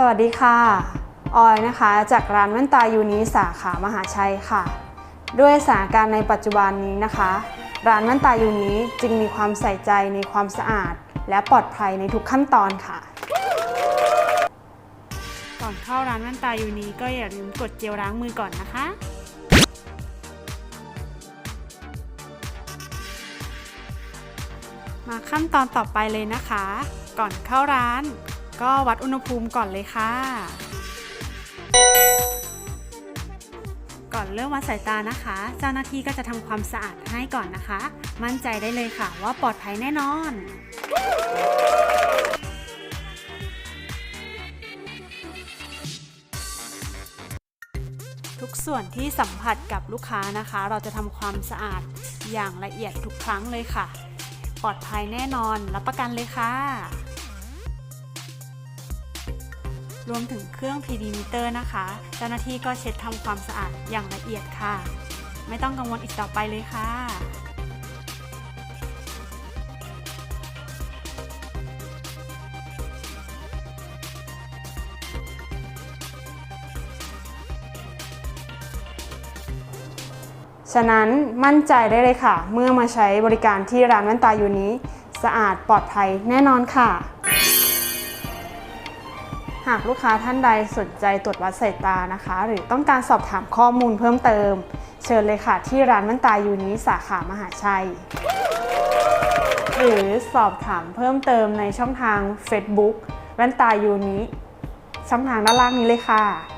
สวัสดีค่ะ ออยนะคะ จากร้านแว่นตายูนิสาขามหาชัยค่ะ ด้วยสถานการณ์ในปัจจุบันนี้นะคะ ร้านแว่นตายูนิจึงมีความใส่ใจในความสะอาด และปลอดภัยในทุกขั้นตอนค่ะ ก่อนเข้าร้านแว่นตายูนิก็อย่าลืมกดเจลล้างมือก่อนนะคะมาขั้นตอนต่อไปเลยนะคะ ก่อนเข้าร้าน ก็วัดอุณหภูมิก่อนเลยค่ะ ก่อนเริ่มวัดสายตานะคะ เจ้าหน้าที่ก็จะทำความสะอาดให้ก่อนนะคะ มั่นใจได้เลยค่ะว่าปลอดภัยแน่นอนทุกส่วนที่สัมผัสกับลูกค้านะคะ เราจะทำความสะอาดอย่างละเอียดทุกครั้งเลยค่ะ ปลอดภัยแน่นอนรับประกันเลยค่ะ รวมถึงเครื่อง PD meter นะคะ เจ้าหน้าที่ก็เช็ดทำความสะอาดอย่างละเอียดค่ะ ไม่ต้องกังวลอีกต่อไปเลยค่ะฉะนั้นมั่นใจได้เลยค่ะ เมื่อมาใช้บริการที่ร้านแว่นตายูนี้ สะอาดปลอดภัยแน่นอนค่ะ หากลูกค้าท่านใดสนใจตรวจวัดสายตานะคะ หรือต้องการสอบถามข้อมูลเพิ่มเติม เชิญเลยค่ะที่ร้านแว่นตายูนี้สาขามหาชัย หรือสอบถามเพิ่มเติมในช่องทาง Facebook แว่นตายูนี้ช่องทางด้านล่างนี้เลยค่ะ